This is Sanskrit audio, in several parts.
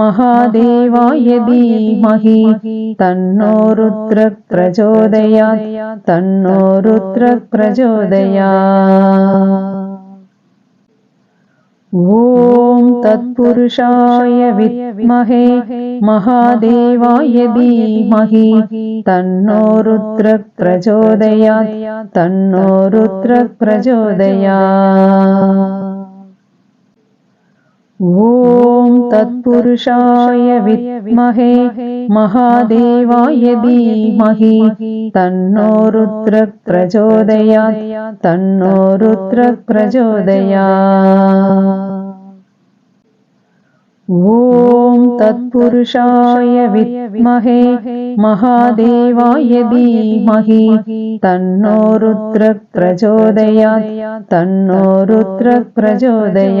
महादेवाय धीमहि तन्नो रुद्र प्रचोदयात् तन्नो रुद्र प्रचोदयात् ॐ तत्पुरुषाय विद्महे महादेवाय धीमहि तन्नो रुद्र प्रचोदयात् तन्नो रुद्र प्रचोदयात् ॐ तत्पुरुषाय विद्महे महादेवाय धीमहि तन्नो रुद्र प्रचोदयात् तन्नो रुद्र प्रचोदयात् ॐ तत्पुरुषाय विद्महे महादेवाय धीमहि तन्नो रुद्र प्रचोदयात् तन्नो रुद्र प्रचोदयात्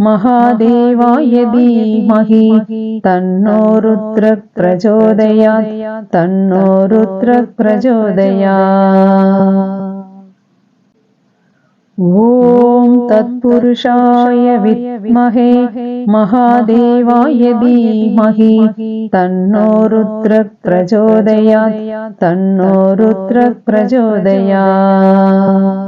महादेवाय धीमहि। तन्नो रुद्र प्रचोदयात् तन्नो महादेवाय धीमहि। तन्नो रुद्र प्रचोदयात् तन्नो रुद्र प्रचोदयात्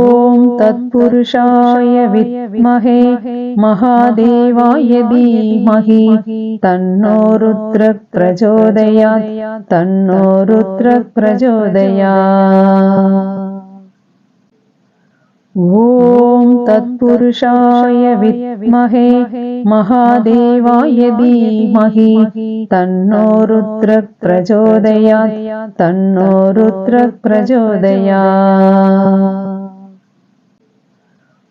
तत्पुरुषाय विद्महे महादेवाय धीमहि तन्नो रुद्रः प्रचोदयात् तन्नो रुद्रः प्रचोदयात् ॐ तत्पुरुषाय विद्महे महादेवाय धीमहि तन्नो रुद्रः प्रचोदयात् तन्नो रुद्रः प्रचोदयात्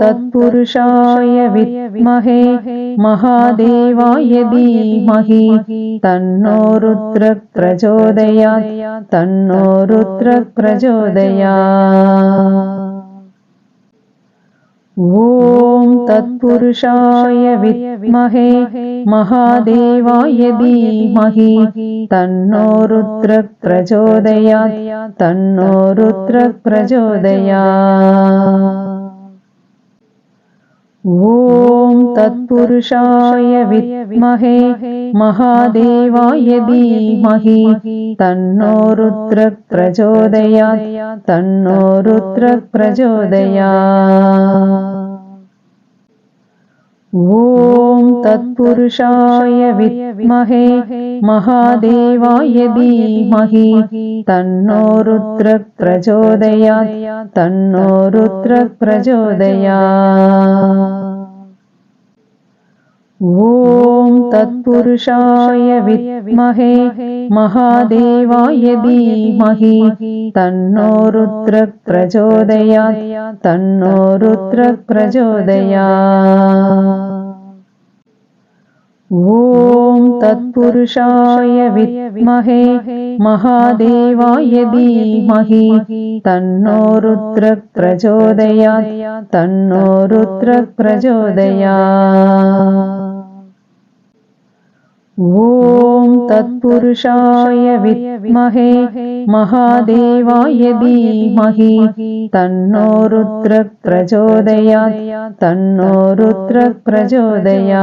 तत्पुरुषाय विद्महे महादेवाय धीमहि तन्नो रुद्रः प्रचोदयात् तन्नो रुद्रः प्रचोदयात् ॐ तत्पुरुषाय विद्महे महादेवाय धीमहि तन्नो रुद्रः प्रचोदयात् तन्नो रुद्रः प्रचोदयात् ॐ तत्पुरुषाय विद्महे महादेवाय धीमहि। तन्नो रुद्रः प्रचोदयात् तन्नो रुद्रः प्रचोदयात् ॐ तत्पुरुषाय विद्महे महादेवाय धीमहि। तन्नो रुद्रः प्रचोदयात् तन्नो रुद्रः प्रचोदयात् ॐ तत्पुरुषाय विद्महे। महादेवाय धीमहि। तन्नो रुद्रः प्रचोदयात् तन्नो रुद्रः प्रचोदयात् ॐ तत्पुरुषाय विद्महे महादेवाय धीमहि तन्नो रुद्रः प्रचोदयात् तन्नो रुद्रः प्रचोदयात् ॐ तत्पुरुषाय विद्महे महादेवाय धीमहि तन्नो रुद्रः प्रचोदयात् तन्नो रुद्रः प्रचोदयात्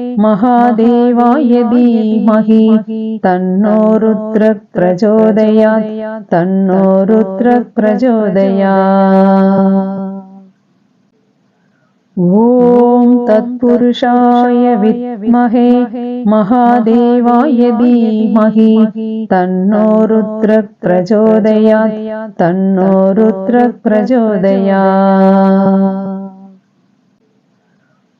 महादेवाय धीमहि तन्नो रुद्रप्रचोदयात् तन्नो रुद्रप्रचोदयात् ॐ तत्पुरुषाय विद्महे महादेवाय धीमहि तन्नो रुद्रप्रचोदयात् तन्नो रुद्रप्रचोदयात्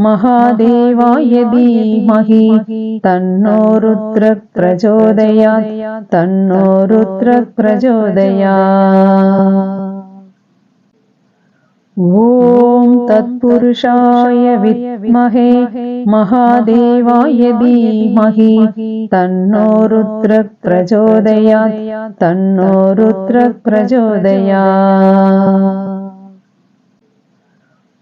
महादेवाय धीमहि तन्नो रुद्रप्रचोदयात् तन्नो रुद्रप्रचोदयात्। ॐ तत्पुरुषाय विद्महे महादेवाय धीमहि तन्नो रुद्रप्रचोदयात् तन्नो रुद्रप्रचोदयात्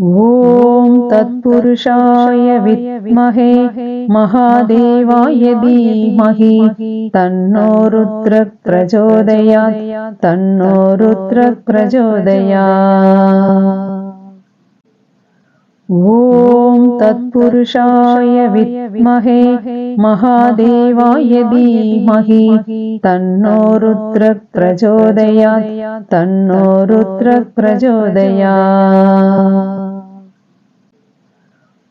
ॐ तत्पुरुषाय विद्महे महादेवाय धीमहि। तन्नो रुद्रप्रचोदयात् ॐ तत्पुरुषाय विद्महे महादेवाय धीमहि। तन्नो रुद्रप्रचोदयात् तन्नो रुद्रप्रचोदयात्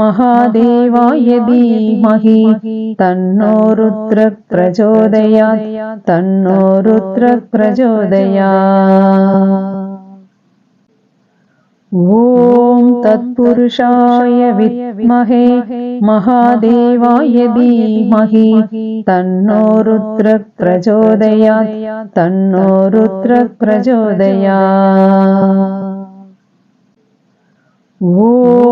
महादेवाय धीमहि तन्नो रुद्रः प्रचोदयात् तन्नो रुद्रः प्रचोदयात् ॐ तत्पुरुषाय विद्महे महादेवाय धीमहि तन्नो रुद्रः प्रचोदयात् तन्नो रुद्रः प्रचोदयात् ॐ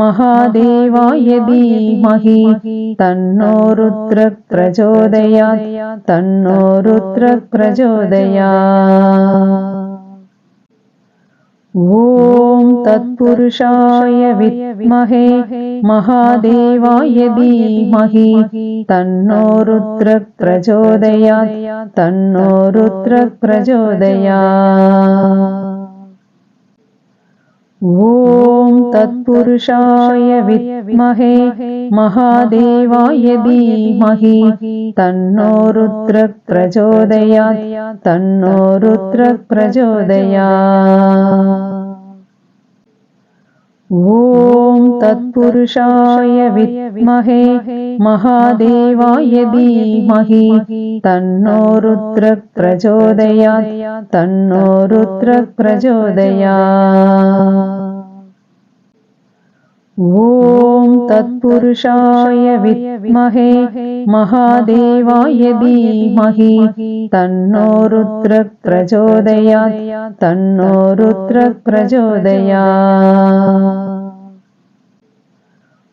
महादेवाय धीमहि तन्नो रुद्रः प्रचोदयात् तन्नो रुद्रः प्रचोदयात् ॐ तत्पुरुषाय विद्महे महादेवाय धीमहि तन्नो रुद्रः प्रचोदयात् तन्नो रुद्रः प्रचोदयात् ॐ तत्पुरुषाय विद्महे महादेवाय धीमहि। तन्नो रुद्रः प्रचोदयात् तन्नो रुद्रः प्रचोदयात् ॐ तत्पुरुषाय विद्महे महादेवाय धीमहि तन्नो रुद्रः प्रचोदयात् तन्नो रुद्रः प्रचोदयात् ॐ तत्पुरुषाय विद्महे महादेवाय धीमहि तन्नो रुद्रः प्रचोदयात् तन्नो रुद्रः प्रचोदयात्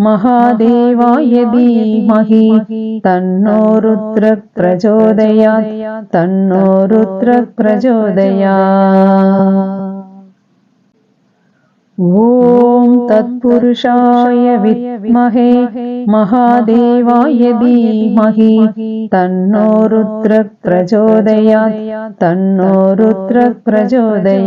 महादेवाय धीमहि। तन्नो रुद्रः प्रचोदयात् तन्नो रुद्रः प्रचोदयात् ॐ तत्पुरुषाय विद्महे। महादेवाय धीमहि। तन्नो रुद्रः प्रचोदयात् तन्नो रुद्रः प्रचोदयात्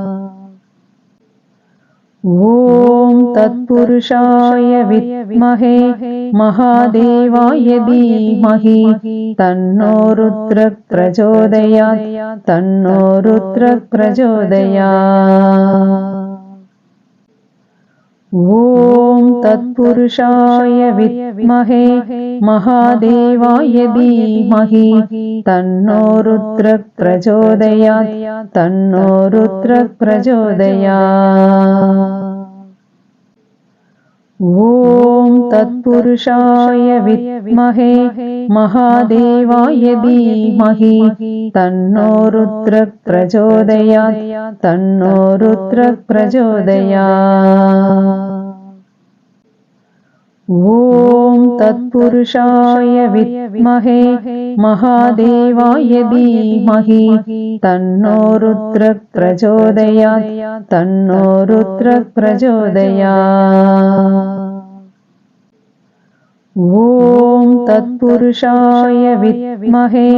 ॐ तत्पुरुषाय विद्महे महादेवाय धीमहि। तन्नो रुद्रः प्रचोदयात् तन्नो रुद्रः प्रचोदयात् ॐ तत्पुरुषाय विद्महे महादेवाय धीमहि तन्नो रुद्रः प्रचोदयात् तन्नो रुद्रः प्रचोदयात् ॐ तत्पुरुषाय विद्महे महादेवाय धीमहि तन्नो रुद्रः प्रचोदयात् तन्नो रुद्रः प्रचोदयात् ॐ तत्पुरुषाय विद्महे महादेवाय धीमहि तन्नो रुद्रः प्रचोदयात् तन्नो रुद्रः प्रचोदयात् ॐ तत्पुरुषाय विद्महे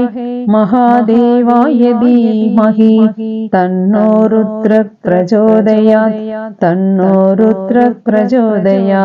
महादेवाय धीमहि तन्नो रुद्रः ॐ तत्पुरुषाय विद्महे महादेवाय